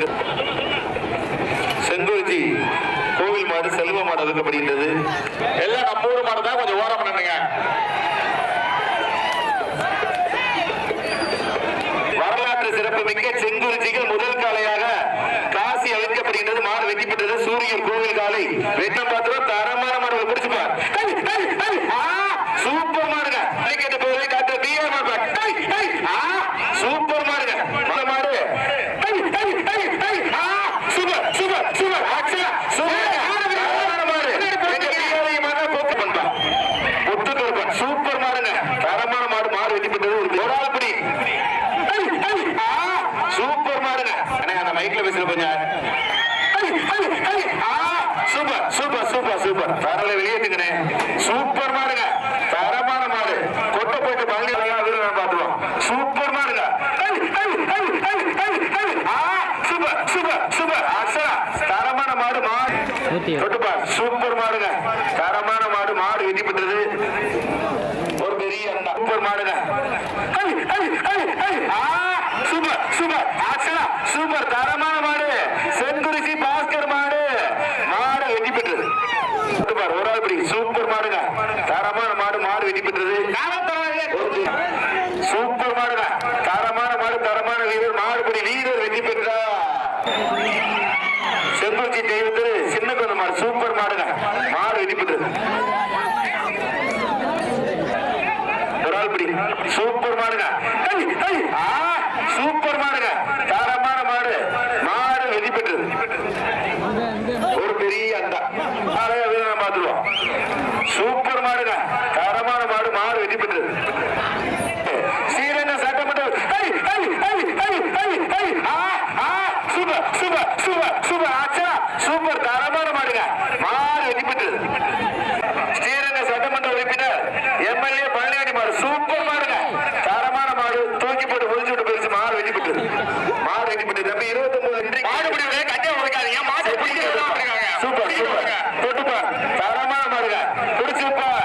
Thank you. Super. வேற வெளியேற்றுக்கிறேன் super ஒரு ஆள் சூப்பர் மாடுங்க. தரமான மாடு மாடு வெடி பெற்றது. சூப்பர் மாடுங்க. தரமான மாடு தரமான வீரர் மாடுபடி வீரர் வெற்றி பெற்றார் செங்குறிச்சி தெய்வத்திரு சின்ன கொண்ட மாடு சூப்பர் மாடுங்க. மாடு வெடி பெற்றது. ஒரு ஆள் சூப்பர் மாடுங்க. சூப்பர் மாடுங்க. தரமான மாடு மாடு வெற்றி பெற்றது. சீரன சட்டமன்ற சூப்பர் சூப்பர். கொடுத்திருப்பார்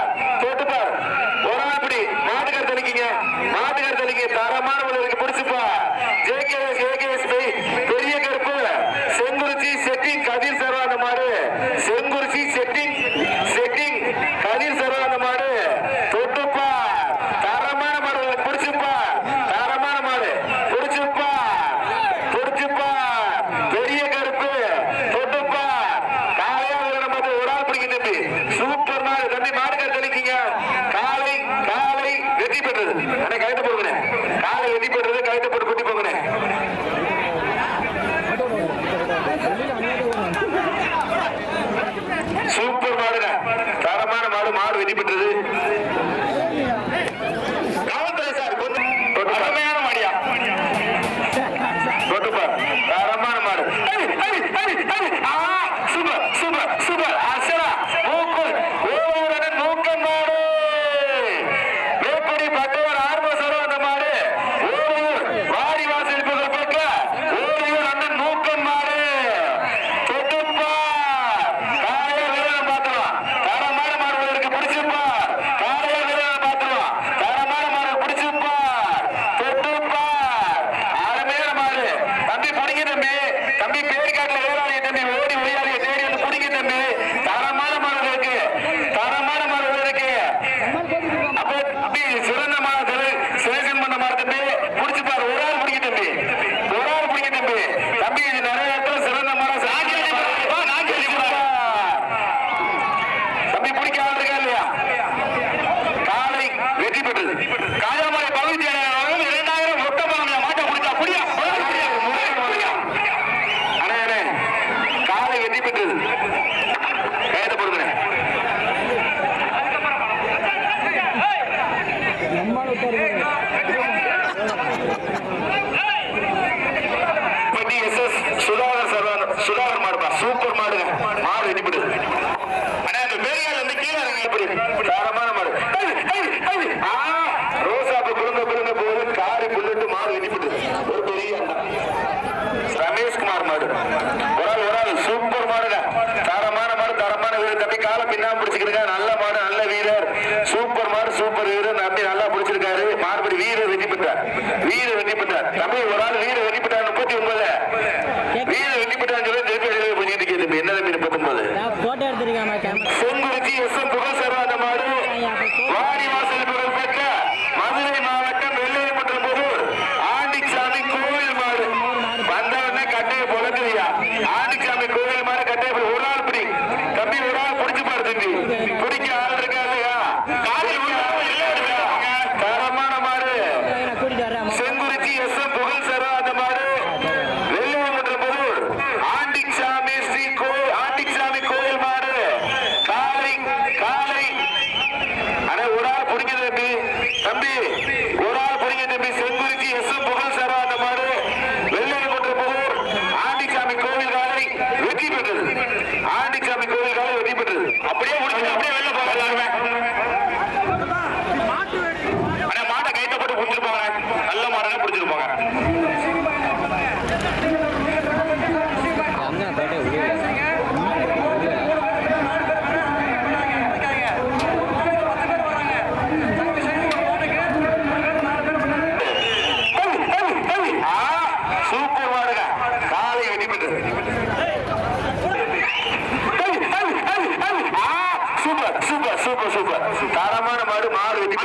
தம்பி நல்லா முடிச்சிருக்காரு. மார்படி வீர வெற்றி பெற்றார். வீர வெற்றி பெற்றார். தம்பி ஒரு ஆள் வீர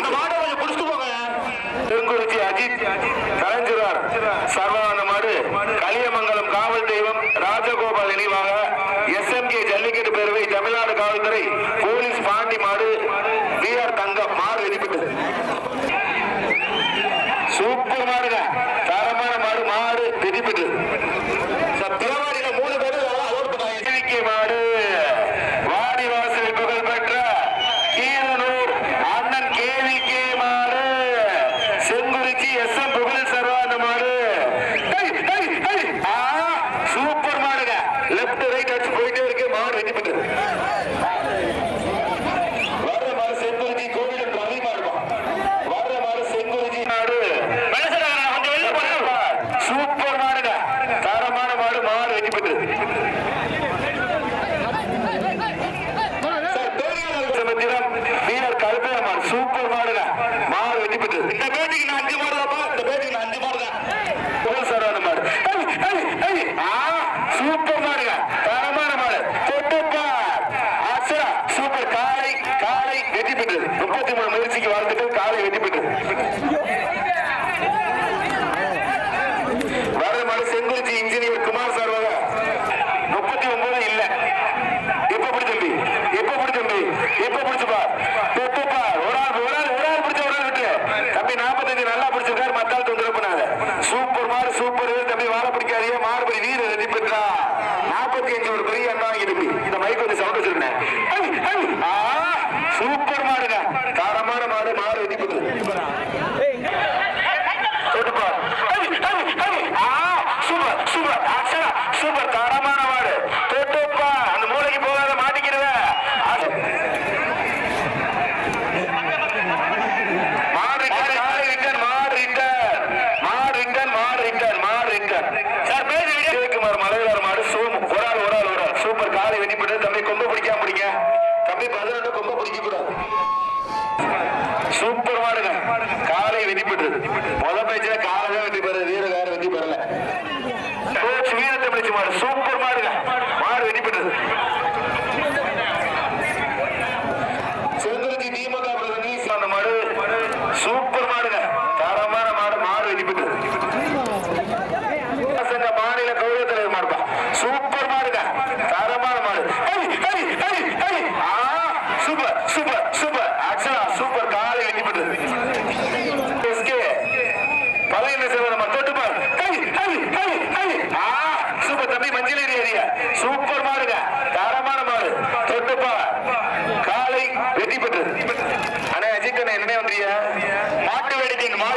அந்த வெட்டி கொஞ்சம் குடிச்சுட்டு போங்க செங்குறிச்சி அஜித் கலைஞரார் சர்வ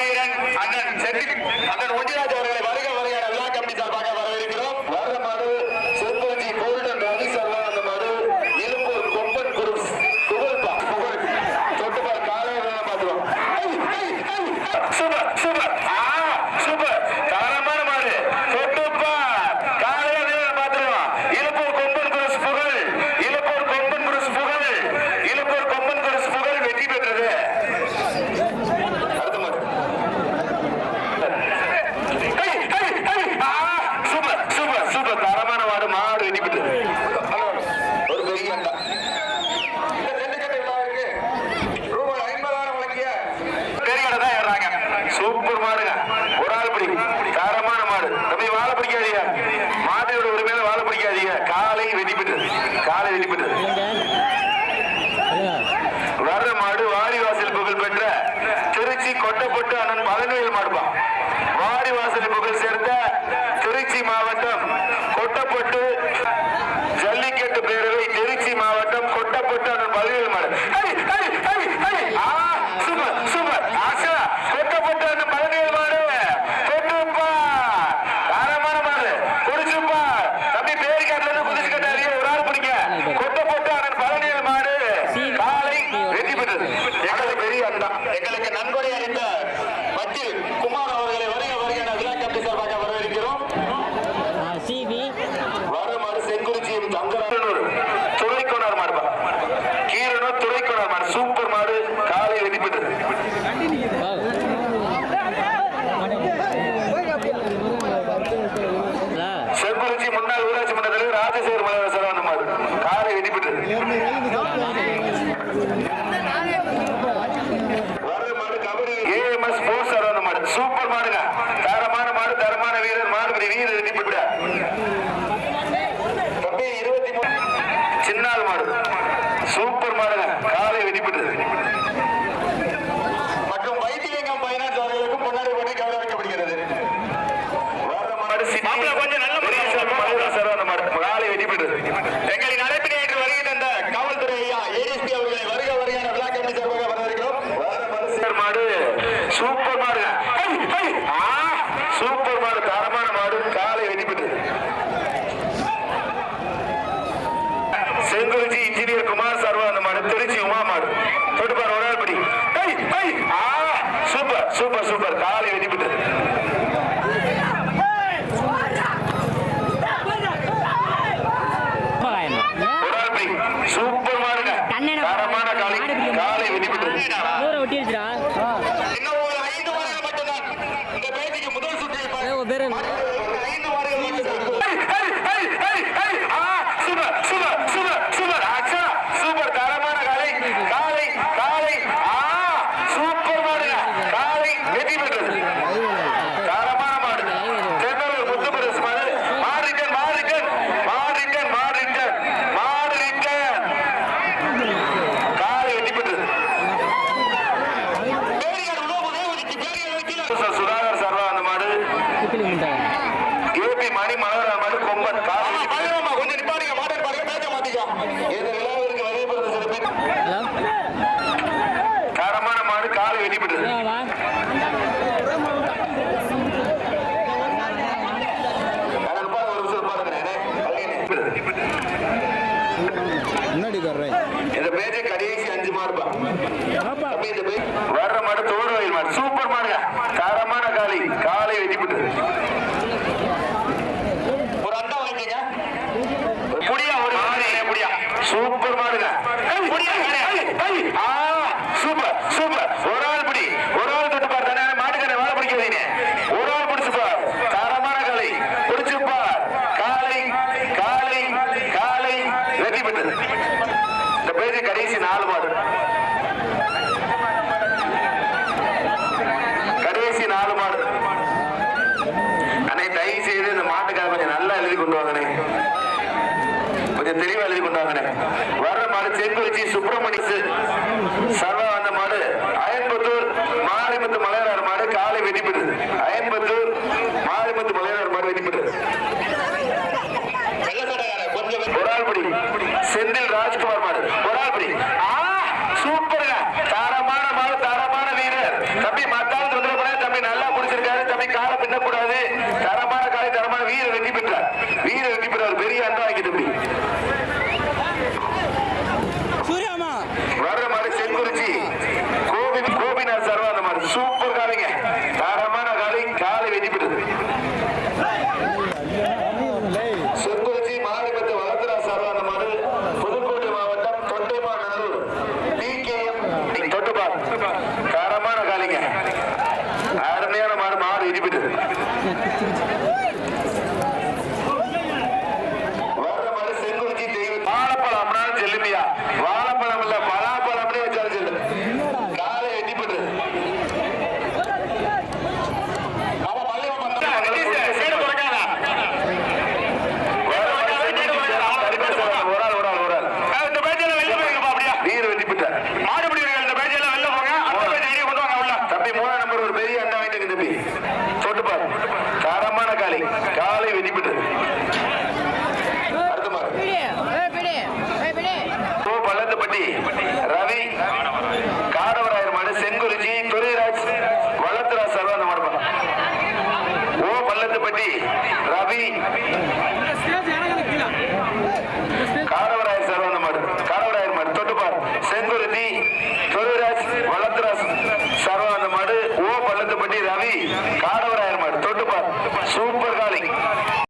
மாவீரன் அண்ணன் செந்தில் அண்ணன் ஒண்டிராஜ் அவர்களை ಬೇರೆ குப்பிலி முண்டை மணி மனோரா மாடு கொம்பன் செங்குறிச்சி நிமிடம்